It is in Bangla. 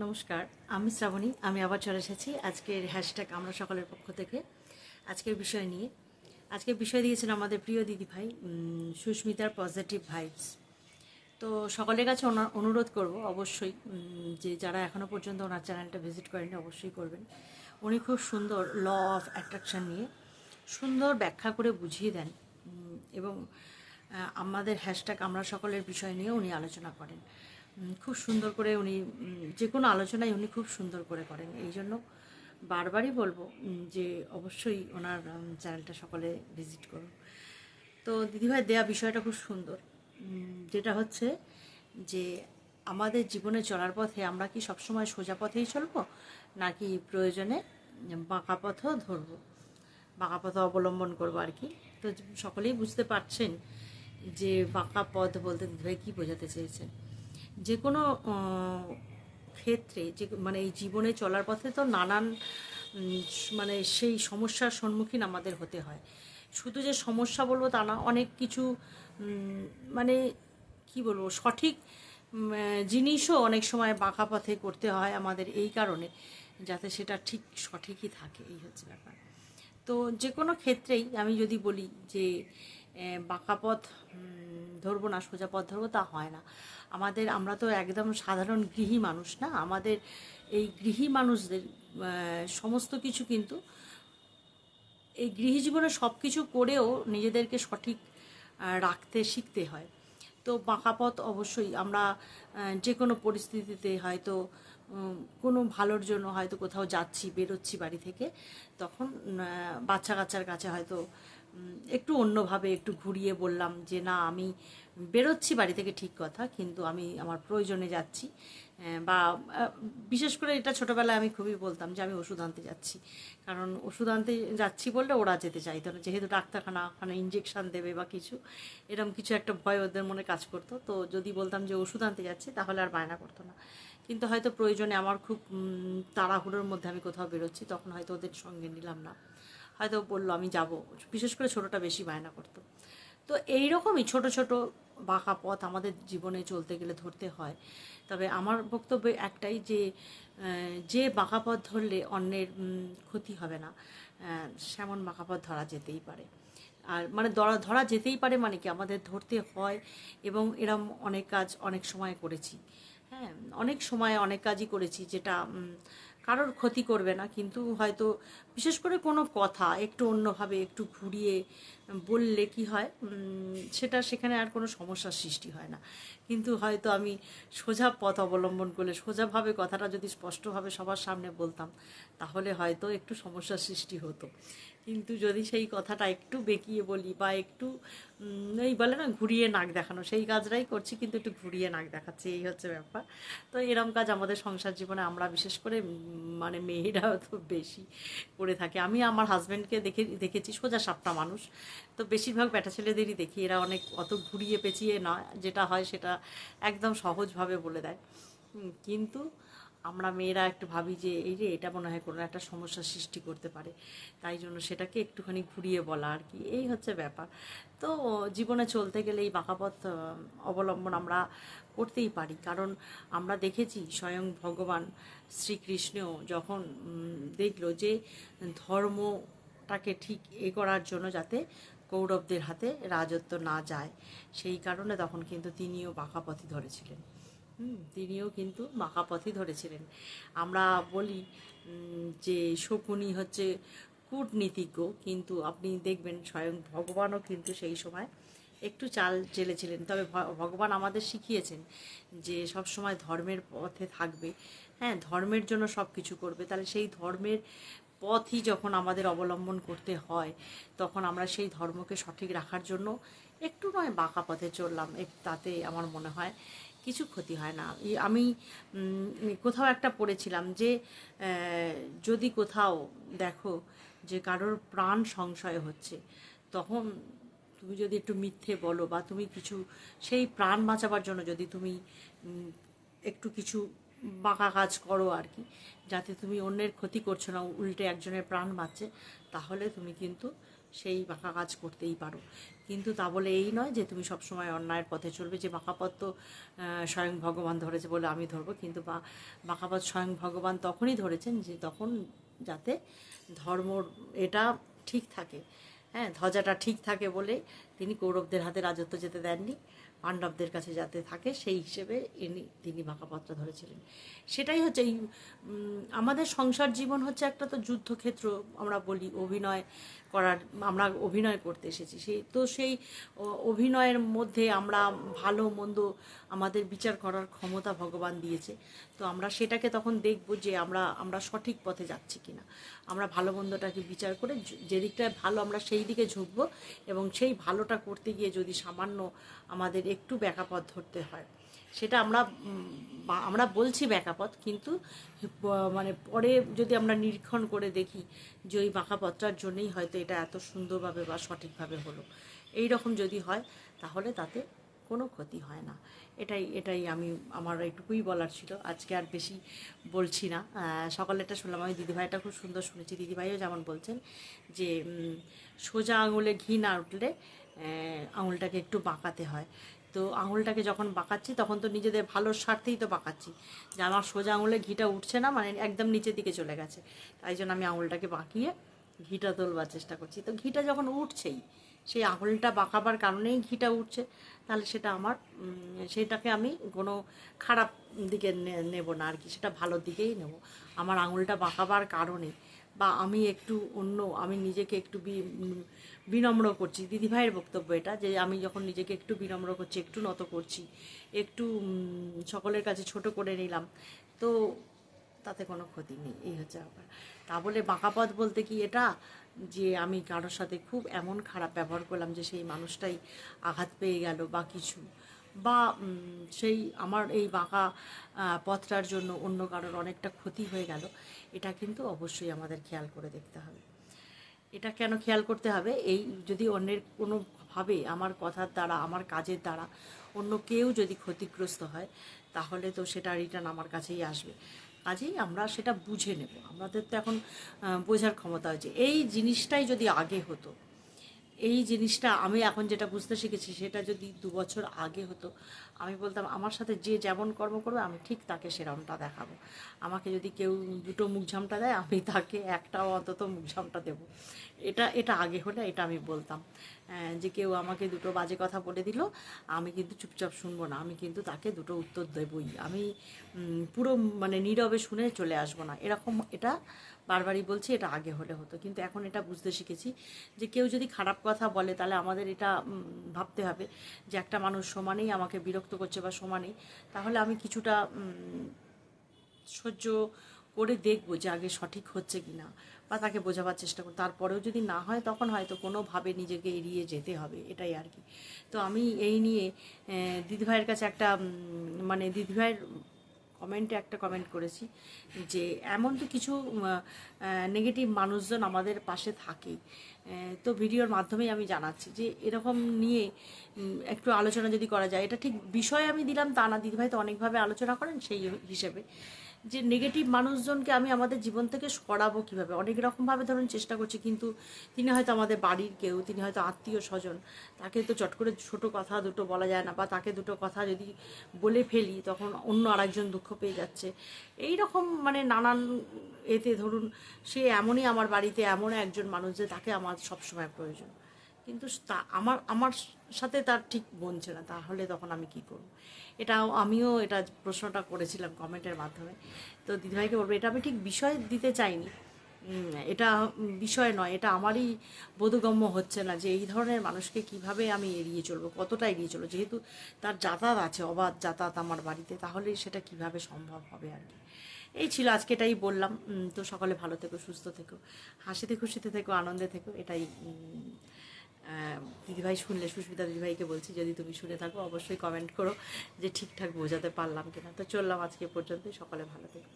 নমস্কার, আমি শ্রাবণী, আমি আবার চলে এসেছি আজকের হ্যাশট্যাগ আমরা সকলের পক্ষ থেকে। আজকের বিষয় নিয়ে, আজকের বিষয় দিয়েছেন আমাদের প্রিয় দিদিভাই সুস্মিতার পজিটিভ ভাইবস তো সকলের কাছে অনুরোধ করব অবশ্যই যে যারা এখনও পর্যন্ত ওনার চ্যানেলটা ভিজিট করেনি অবশ্যই করবেন। উনি খুব সুন্দর ল অফ অ্যাট্রাকশন নিয়ে সুন্দর ব্যাখ্যা করে বুঝিয়ে দেন এবং আমাদের হ্যাশট্যাগ আমরা সকলের বিষয় নিয়ে উনি আলোচনা করেন। খুব সুন্দর করে উনি যে কোনো আলোচনাই উনি খুব সুন্দর করে করেন। এই জন্য বারবারই বলব যে অবশ্যই ওনার চ্যানেলটা সকলে ভিজিট করুন। তো দিদিভাই, দেয়া বিষয়টা খুব সুন্দর। যেটা হচ্ছে যে আমাদের জীবনে চলার পথে আমরা কি সবসময় সোজা পথেই চলবো, নাকি প্রয়োজনে বাঁকা পথও ধরবো? বাঁকা পথ অবলম্বন করব আর কি। তো সকলেই বুঝতে পারছেন যে বাঁকা পথ বলতে দিদিভাই কী বোঝাতে চেয়েছেন। যে কোনো ক্ষেত্রে যে মানে এই জীবনে চলার পথে তো নানান মানে সেই সমস্যার সম্মুখীন আমাদের হতে হয়। শুধু যে সমস্যা বলব তা না, অনেক কিছু মানে কি বলব, সঠিক জিনিসও অনেক সময় বাঁকা পথে করতে হয় আমাদের এই কারণে, যাতে সেটা ঠিক সঠিকই থাকে, এই হচ্ছে ব্যাপার। তো যে কোনো ক্ষেত্রেই আমি যদি বলি যে বাঁকা পথ ধরবো না, সোজা পথ ধরবো, তা হয় না। আমাদের, আমরা তো একদম সাধারণ গৃহী মানুষ না? আমাদের এই গৃহী মানুষদের সমস্ত কিছু কিন্তু এই গৃহী জীবনে সব কিছু করেও নিজেদেরকে সঠিক রাখতে, শিখতে হয়। তো বাঁকা পথ অবশ্যই আমরা যে কোনো পরিস্থিতিতে হয়তো কোনো ভালোর জন্য হয়তো কোথাও যাচ্ছি, বেরোচ্ছি বাড়ি থেকে, তখন বাচ্চা কাচ্চার কাছে হয়তো একটু অন্যভাবে একটু ঘুরিয়ে বললাম যে, না, আমি বেরোচ্ছি বাড়ি থেকে ঠিক কথা, কিন্তু আমি আমার প্রয়োজনে যাচ্ছি। বা বিশেষ করে এটা ছোটোবেলায় আমি খুবই বলতাম যে, আমি ওষুধ আনতে যাচ্ছি। কারণ ওষুধ আনতে যাচ্ছি বললে ওরা যেতে চাইতো না। যেহেতু ডাক্তারখানা, ওখানে ইঞ্জেকশান দেবে বা কিছু এরকম কিছু একটা ভয় ওদের মনে কাজ করতো। তো যদি বলতাম যে, ওষুধ আনতে যাচ্ছি, তাহলে আর বায়না করতো না। কিন্তু হয়তো প্রয়োজনে আমার খুব তাড়াহুড়োর মধ্যে আমি কোথাও বেরোচ্ছি, তখন হয়তো ওদের সঙ্গে নিলাম না। হয়তো বলল, আমি যাব। বিশেষ করে ছোটোটা বেশি বায়না করতো। তো এই রকমই ছোট ছোট বাঁকা পথ আমাদের জীবনে চলতে গেলে ধরতে হয়। তবে আমার বক্তব্য একটাই যে যে বাঁকা পথ ধরলে অন্যের ক্ষতি হবে না সেমন বাঁকা পথ ধরা যেতেই পারে। আর মানে ধরা ধরা যেতেই পারে মানে কি আমাদের ধরতে হয় এবং এরম অনেক কাজ অনেক সময় করেছি। হ্যাঁ অনেক সময় অনেক কাজই করেছি যেটা কারোর ক্ষতি করবে না কিন্তু হয়তো বিশেষ করে কোনো কথা একটু অন্যভাবে একটু ঘুরিয়ে বললে কি হয় সেটা সেখানে আর কোনো সমস্যার সৃষ্টি হয় না। কিন্তু হয়তো আমি সোজা পথ অবলম্বন করলে, সোজাভাবে কথাটা যদি স্পষ্টভাবে সবার সামনে বলতাম, তাহলে হয়তো একটু সমস্যার সৃষ্টি হতো। কিন্তু যদি সেই কথাটা একটু বেঁকিয়ে বলি বা একটু ওই বলে না, ঘুরিয়ে নাক দেখানো, সেই কাজটাই করছি, কিন্তু একটু ঘুরিয়ে নাক দেখাচ্ছি, এই হচ্ছে ব্যাপার। তো এরম কাজ আমাদের সংসার জীবনে আমরা বিশেষ করে মানে মেয়েরা তো বেশি করে থাকে। আমি আমার হাজব্যান্ডকে দেখে, দেখেছি সোজা সাপটা মানুষ। তো বেশিরভাগ ব্যাটা ছেলেদেরই দেখি, এরা অনেক অত ঘুরিয়ে পেঁচিয়ে নয়, যেটা হয় সেটা একদম সহজভাবে বলে দেয়। কিন্তু আমরা মেয়েরা একটু ভাবি যে, এই রে, এটা মনে হয় কোনো একটা সমস্যার সৃষ্টি করতে পারে। তাই জন্য সেটাকে একটুখানি ঘুরিয়ে বলা আর কি, এই হচ্ছে ব্যাপার। তো জীবনে চলতে গেলে এই বাঁকাপথ অবলম্বন আমরা করতেই পারি। কারণ আমরা দেখেছি স্বয়ং ভগবান শ্রীকৃষ্ণ যখন দেখল যে ধর্মটাকে ঠিক এ করার জন্য যাতে কৌরবদের হাতে রাজত্ব না যায়। সেই কারণে তখন কিন্তু তিনিও বাঁকাপথই ধরেছিলেন। হুম, তিনিও কিন্তু বাঁকা পথই ধরেছিলেন। আমরা বলি যে শকুনি হচ্ছে কূটনীতিজ্ঞ কিন্তু আপনি দেখবেন স্বয়ং ভগবানও কিন্তু সেই সময় একটু চাল চেলেছিলেন। তবে ভগবান আমাদের শিখিয়েছেন যে সব সময় ধর্মের পথে থাকবে। হ্যাঁ ধর্মের জন্য সব কিছু করবে। তাহলে সেই ধর্মের পথই যখন আমাদের অবলম্বন করতে হয়, তখন আমরা সেই ধর্মকে সঠিক রাখার জন্য একটু নয় বাঁকা পথে চললাম। তাতে আমার মনে হয় কিছু ক্ষতি হয় না। আমি কোথাও একটা পড়েছিলাম যে যদি কোথাও দেখো যে কারোর প্রাণ সংশয় হচ্ছে, তখন তুমি যদি একটু মিথ্যে বলো বা তুমি কিছু, সেই প্রাণ বাঁচাবার জন্য যদি তুমি একটু কিছু বাঁকা কাজ করো আর কি। যাতে তুমি অন্যের ক্ষতি করছ না, উল্টে একজনের প্রাণ বাঁচছে, তাহলে তুমি কিন্তু সেই বাঁকা কাজ করতেই পারো। কিন্তু তা বলে এই নয় যে তুমি সবসময় অন্যায়ের পথে চলবে। যে বাঁকা পথ তো স্বয়ং ভগবান ধরেছে বলে আমি ধরবো, কিন্তু বা, বাঁকা পথ স্বয়ং ভগবান তখনই ধরেছেন যে তখন যাতে ধর্ম এটা ঠিক থাকে। হ্যাঁ ধ্বজাটা ঠিক থাকে বলে তিনি কৌরবদের হাতে রাজত্ব যেতে দেননি। পাণ্ডবদের কাছে যাতে থাকে, সেই হিসেবে ইনি, তিনি বাঁকাপত্র ধরেছিলেন। সেটাই হচ্ছে এই আমাদের সংসার জীবন হচ্ছে একটা তো যুদ্ধক্ষেত্র, আমরা বলি অভিনয় করার, আমরা অভিনয় করতে এসেছি। সেই, তো সেই অভিনয়ের মধ্যে আমরা ভালো, মন্দ আমাদের বিচার করার ক্ষমতা ভগবান দিয়েছে। তো আমরা সেটাকে তখন দেখব যে আমরা আমরা সঠিক পথে যাচ্ছি কিনা। আমরা ভালো, মন্দটাকে বিচার করে যে- যে দিকটায় ভালো আমরা সেই দিকে ঝুঁকবো এবং সেই ভালোটা করতে গিয়ে যদি সামান্য আমাদের একটু ব্যাকাপথ ধরতে হয়। সেটা আমরা আমরা বলছি ব্যাকাপথ কিন্তু মানে পরে যদি আমরা নিরীক্ষণ করে দেখি যে ওই বাঁকাপথটার জন্যই হয়তো এটা এত সুন্দরভাবে বা সঠিকভাবে হলো। এই রকম যদি হয়, তাহলে তাতে কোনো ক্ষতি হয় না। এটাই এটাই আমি, আমার এইটুকুই বলার ছিল। আজকে আর বেশি বলছি না। সকালে এটা শুনলাম। আমি দিদিভাইটা খুব সুন্দর শুনেছি। দিদিভাইও যেমন বলছেন যে সোজা আঙুলে ঘি না উঠলে আঙুলটাকে একটু বাঁকাতে হয়। তো আঙুলটাকে যখন বাঁকাচ্ছি, তখন তো নিজেদের ভালো স্বার্থেই তো বাঁকাচ্ছি। যে আমার সোজা আঙুলে ঘিটা উঠছে না মানে একদম নিচের দিকে চলে গেছে। তাই জন্য আমি আঙুলটাকে বাঁকিয়ে ঘিটা তোলবার চেষ্টা করছি। তো ঘিটা যখন উঠছেই, সেই আঙুলটা বাঁকাবার কারণেই ঘিটা উঠছে। তাহলে সেটা আমার সেটাকে আমি কোনো খারাপ দিকে নেব না আর কি সেটা ভালো দিকেই নেব। আমার আঙুলটা বাঁকাবার কারণে বা আমি একটু অন্য, আমি নিজেকে একটু বিনম্র করছি। দিদিভাইয়ের বক্তব্য এটা, যে আমি যখন নিজেকে একটু বিনম্র করছি, একটু নত করছি, একটু সকলের কাছে ছোট করে নিলাম, তো তাতে কোনো ক্ষতি নেই, এই হচ্ছে ব্যাপার। তা বলে বাঁকা পথ বলতে কি এটা? যে আমি কারোর সাথে খুব এমন খারাপ ব্যবহার করলাম যে সেই মানুষটাই আঘাত পেয়ে গেল বা কিছু। বা সেই আমার এই বাঁকা পথটার জন্য অন্য কারোর অনেকটা ক্ষতি হয়ে গেল, এটা কিন্তু অবশ্যই আমাদের খেয়াল করে দেখতে হবে। এটা কেন খেয়াল করতে হবে? এই যদি অন্যের কোনোভাবে আমার কথার দ্বারা, আমার কাজের দ্বারা অন্য কেউ যদি ক্ষতিগ্রস্ত হয়, তাহলে তো সেটা রিটার্ন আমার কাছেই আসবে। কাজেই আমরা সেটা বুঝে নেব। আমাদের তো এখন বোঝার ক্ষমতা হয়েছে। এই জিনিসটাই যদি আগে হতো এই জিনিসটা আমি এখন যেটা বুঝতে শিখেছি, সেটা যদি দু বছর আগে হতো, আমি বলতাম, আমার সাথে যে যেমন কর্ম করবে, আমি ঠিক তাকে সেরমটা দেখাবো। আমাকে যদি কেউ দুটো মুখঝামটা দেয়, আমি তাকে একটাও অন্তত মুখঝামটা দেবো। এটা এটা আগে হলে এটা আমি বলতাম। যে কেউ আমাকে দুটো বাজে কথা বলে দিল, আমি কিন্তু চুপচাপ শুনব না, আমি কিন্তু তাকে দুটো উত্তর দেবই। আমি পুরো মানে নীরবে শুনে চলে আসব না। এরকম এটা বারবারই বলছি, এটা আগে হলে হতো। কিন্তু এখন এটা বুঝতে শিখেছি যে কেউ যদি খারাপ কথা বলে, তাহলে আমাদের এটা ভাবতে হবে যে একটা মানুষ সমানেই আমাকে বিরক্ত করছে বা সমানেই, তাহলে আমি কিছুটা সহ্য করে দেখব যে আগে সঠিক হচ্ছে কি না বা তাকে বোঝাবার চেষ্টা করব। তারপরেও যদি না হয়, তখন হয়তো কোনোভাবে নিজেকে এড়িয়ে যেতে হবে, এটাই আর কি। তো আমি এই নিয়ে দিদিভাইয়ের কাছে একটা মানে দিদিভাইয়ের কমেন্টে একটা কমেন্ট করেছি যে, এমন তো কিছু নেগেটিভ মানুষজন আমাদের পাশে থাকেই। তো ভিডিওর মাধ্যমেই আমি জানাচ্ছি যে, এরকম নিয়ে একটু আলোচনা যদি করা যায়, এটা ঠিক বিষয় আমি দিলাম তা না দিদিভাই তো অনেকভাবে আলোচনা করেন সেই হিসেবে। যে নেগেটিভ মানুষজনকে আমি আমাদের জীবন থেকে সরাবো কীভাবে? অনেক রকমভাবে ধরুন চেষ্টা করছি, কিন্তু তিনি হয়তো আমাদের বাড়ির কেউ, তিনি হয়তো আত্মীয় স্বজন, তাকে তো চট করে ছোট কথা দুটো বলা যায় না, বা তাকে দুটো কথা যদি বলে ফেলি, তখন অন্য আরেকজন দুঃখ পেয়ে যাচ্ছে। এই রকম মানে নানান এতে ধরুন, সে এমনই আমার বাড়িতে এমন একজন মানুষ যে তাকে আমার সবসময় প্রয়োজন। কিন্তু তা, আমার আমার সাথে তার ঠিক বনছে না, তাহলে তখন আমি কি করব? এটাও আমিও এটা প্রশ্নটা করেছিলাম কমেন্টের মাধ্যমে। তো দিদিভাইকে বলব, এটা আমি ঠিক বিষয় দিতে চাইনি। এটা বিষয় নয়, এটা আমারই বোধগম্য হচ্ছে না যে এই ধরনের মানুষকে কীভাবে আমি এড়িয়ে চলবো, কতটা এড়িয়ে চলবো। যেহেতু তার যাতায়াত আছে, অবাধ যাতায়াত আমার বাড়িতে, তাহলে সেটা কীভাবে সম্ভব হবে আর কি। এই ছিল আজকে, এটাই বললাম। তো সকালে ভালো থেকো, সুস্থ থেকো, হাসিতে খুশিতে থেকো, আনন্দে থেকো, এটাই দিদিভাই শুনলে, সুস্মিতা দিদিভাইকে বলছি, যদি তুমি শুনে থাকো, অবশ্যই কমেন্ট করো যে ঠিকঠাক বোঝাতে পারলাম কিনা। তো চললাম আজকে পর্যন্ত সকালে ভালো থেকো।